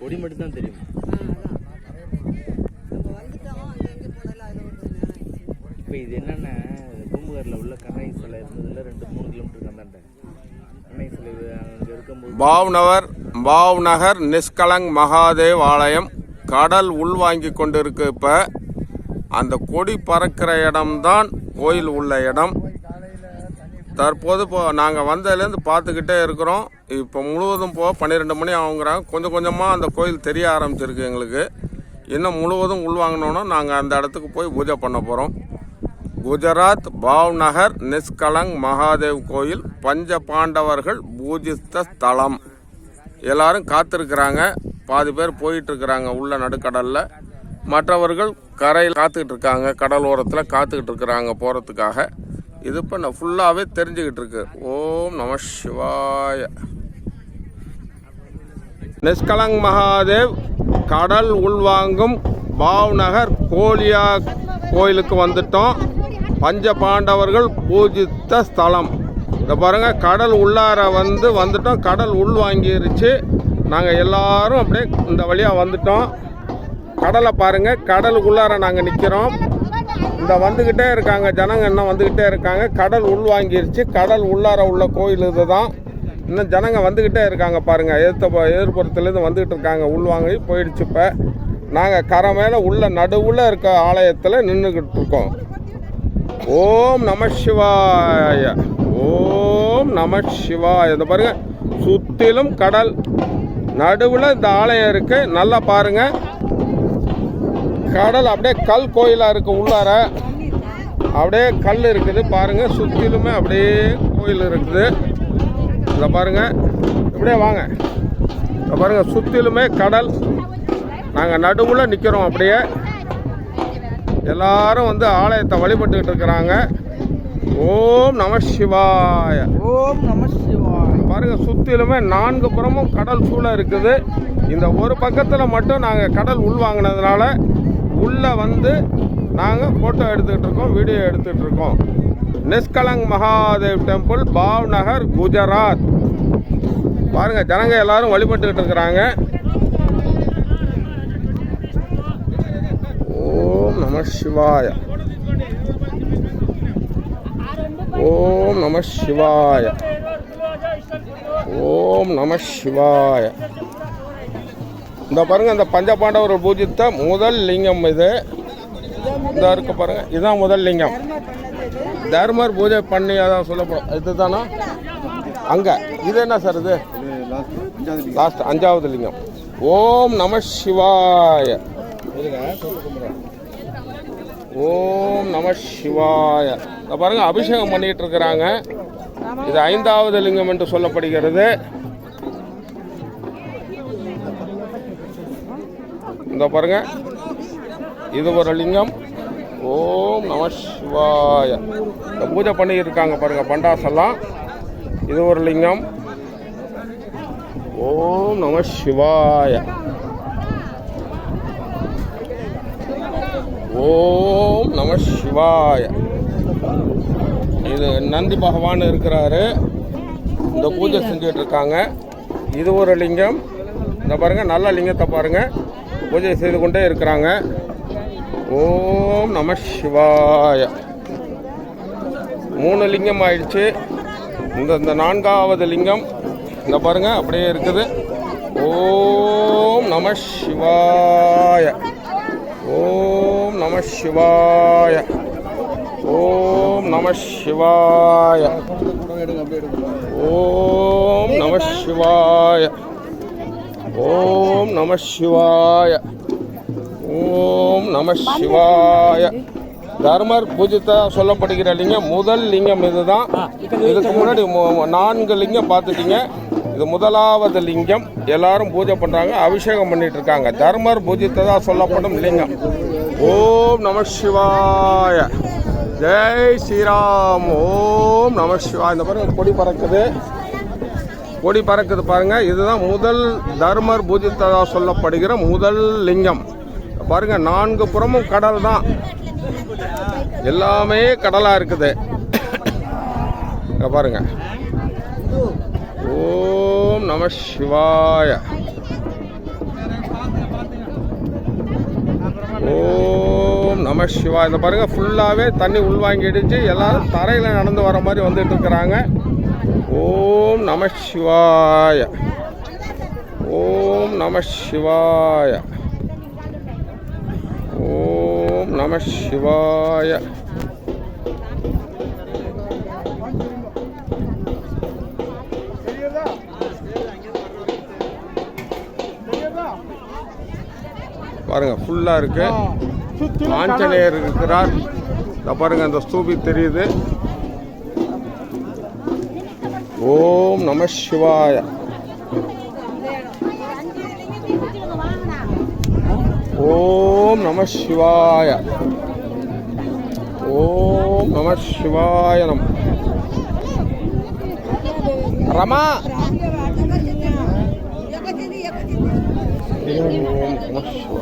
கொடி மட்டும் தான் தெரியும். இப்போ இது என்னென்னா பூம்புகாரில் உள்ள கண்ணை சிலை இருந்ததில் ரெண்டு மூணு கிலோமீட்டர் அந்தாண்ட கண்ணை சிலை அங்கே இருக்கும்போது பாவ்நகர் பாவ்நகர் நிஷ்கலங் மகாதேவ் ஆலயம் கடல் உள்வாங்கி கொண்டிருக்கு இப்போ. அந்த கொடி பறக்கிற இடம்தான் கோயில் உள்ள இடம். தற்போது இப்போ நாங்கள் வந்ததுலேருந்து பார்த்துக்கிட்டே இருக்கிறோம். இப்போ முழுவதும் போக பன்னிரெண்டு மணி ஆகுங்கிறாங்க. கொஞ்சம் கொஞ்சமாக அந்த கோயில் தெரிய ஆரம்பிச்சிருக்கு எங்களுக்கு. இன்னும் முழுவதும் உள்வாங்கினோன்னா நாங்கள் அந்த இடத்துக்கு போய் பூஜை பண்ண போகிறோம் குஜராத் பாவ்நகர் நிஷ்கலங் மகாதேவ் கோயில் பஞ்ச பாண்டவர்கள் பூஜித்த ஸ்தலம். எல்லாரும் காத்திருக்கிறாங்க. பாதி பேர் போயிட்டுருக்கிறாங்க உள்ள நடுக்கடலில். மற்றவர்கள் கரையில் காத்துக்கிட்டு இருக்காங்க. கடல் ஓரத்தில் காத்துக்கிட்டு இருக்கிறாங்க போகிறதுக்காக இது இப்போ நான் ஃபுல்லாகவே தெரிஞ்சுக்கிட்டு இருக்கு. ஓம் நம சிவாய. நிஷ்கலங் மகாதேவ் கடல் உள்வாங்கும் பாவ்நகர் கோலியா கோயிலுக்கு வந்துட்டோம். பஞ்ச பாண்டவர்கள் பூஜித்த ஸ்தலம். இந்த பாருங்கள் கடல் உள்ளார வந்து வந்துட்டோம். கடல் உள்வாங்கிருச்சு. நாங்கள் எல்லாரும் அப்படியே இந்த வழியாக வந்துட்டோம். கடலை பாருங்கள் கடல் உள்ளார நாங்கள் நிற்கிறோம் இந்த வந்துக்கிட்டே இருக்காங்க ஜனங்க இன்னும் வந்துக்கிட்டே இருக்காங்க. கடல் உள்வாங்கிருச்சு கடல் உள்ளார உள்ள கோயில் இதுதான் இன்னும் ஜனங்க வந்துக்கிட்டே இருக்காங்க பாருங்கள் எதிர்த்த எதிர்ப்புறத்துலேருந்து வந்துக்கிட்டு இருக்காங்க. உள்வாங்கி போயிடுச்சு இப்போ. நாங்கள் கரை மேலே உள்ள நடுவில் இருக்க ஆலயத்தில் நின்றுக்கிட்டு இருக்கோம். ஓம் நம சிவாய. ஓம் நம சிவாய. இந்த பாருங்கள் சுற்றிலும் கடல் நடுவில் இந்த ஆலயம் இருக்குது நல்லா பாருங்கள் கடல் அப்படியே கல் கோயிலாக இருக்கு உள்ளார. அப்படியே கல் இருக்குது பாருங்க. சுற்றிலுமே அப்படியே கோயில் இருக்குது. இதை பாருங்க. இப்படியே வாங்க. இதை பாருங்க சுற்றிலுமே கடல். நாங்கள் நடுவில் நிற்கிறோம் அப்படியே. எல்லாரும் வந்து ஆலயத்தை வழிபட்டுக்கிட்டு இருக்கிறாங்க. ஓம் நம சிவாய. ஓம் நம சிவாய். பாருங்க சுற்றிலுமே நான்கு புறமும் கடல் சூழ இருக்குது. இந்த ஒரு பக்கத்தில் மட்டும் நாங்கள் கடல் உள்வாங்கினதுனால உள்ளே வந்து நாங்கள் ஃபோட்டோ எடுத்துக்கிட்டு இருக்கோம் வீடியோ எடுத்துகிட்டு இருக்கோம். நிஷ்கலங் மகாதேவ் டெம்பிள் பாவ்நகர் குஜராத். பாருங்கள் ஜனங்க எல்லாரும் வழிபட்டுக்கிட்டு இருக்கிறாங்க. ஓம் நம சிவாய. ஓம் நம சிவாய. ஓம் நம சிவாய. இந்த பாருங்க இந்த பஞ்சபாண்டவர் பூஜித்த முதல் லிங்கம் இது. இதாக இருக்க பாருங்க இதுதான் முதல் லிங்கம். தர்மர் பூஜை பண்ணி அதான் சொல்லப்படும். இதுதானா? அங்க. இது என்ன சார் இது? லாஸ்ட் அஞ்சாவது லிங்கம். ஓம் நம சிவாய. ஓம் நம சிவாய. இந்த பாருங்க அபிஷேகம் பண்ணிட்டு இருக்கிறாங்க. இது ஐந்தாவது லிங்கம் என்று சொல்லப்படுகிறது. இந்த பாருங்க. இது ஒரு லிங்கம். ஓம் நம சிவாய. இந்த பூஜை பண்ணி இருக்காங்க பாருங்க பண்டாசெல்லாம். இது ஒரு லிங்கம். ஓம் நம சிவாய. ஓம் நம சிவாய. இது நந்தி பகவான் இருக்கிறாரு. இந்த பூஜை செஞ்சுட்டு இருக்காங்க. இது ஒரு லிங்கம். இந்த பாருங்க நல்ல லிங்கத்தை பாருங்க. பூஜை செய்து கொண்டே இருக்கிறாங்க. ஓம் நம சிவாய. மூணு லிங்கம் ஆயிடுச்சு. இந்த இந்த நான்காவது லிங்கம் இந்த பாருங்க அப்படியே இருக்குது. ஓம் நம சிவாய. ஓம் நம சிவாய. ஓம் நம சிவாய. ஓம் நம சிவாய. ஓம் நம சிவாய. ஓம் நம சிவாய. தர்மர் பூஜித்தா சொல்லப்படுகிற லிங்கம் முதல் லிங்கம் இதுதான். இதுக்கு முன்னாடி நான்கு லிங்கம் பார்த்துட்டீங்க. இது முதலாவது லிங்கம். எல்லாரும் பூஜை பண்றாங்க அபிஷேகம் பண்ணிட்டு இருக்காங்க. தர்மர் பூஜித்ததா சொல்லப்படும் லிங்கம். ஓம் நம சிவாய. ஜெய் ஸ்ரீராம். ஓம் நம சிவாய. இந்த பாருங்க கொடி பறக்குது. கொடி பறக்குது பாருங்க. இதுதான் முதல் தர்மர் பூஜித்ததா சொல்லப்படுகிற முதல் லிங்கம். பாருங்க நான்கு புறமும் கடல் தான். எல்லாமே கடலா இருக்குது. பாருங்க. ஓம் நம சிவாய. ஓம் நம சிவாய. இந்த பாருங்க ஃபுல்லாகவே தண்ணி உள்வாங்கிடுச்சு எல்லாரும் தரையில் நடந்து வர மாதிரி வந்துட்டு இருக்கிறாங்க. ஓம் நம சிவாய. ஓம் நம சிவாய. ஓம் நம சிவாய. பாருங்க ஃபுல்லாக இருக்கு. ஆஞ்சநேயர் இருக்கிறார். இந்த பாருங்க அந்த ஸ்தூபி தெரியுது. ஓம் நம சிவாய ஓம் நம சிவாய ஓம் நம சிவாய நம் ரமா ஓம் நம சிவாய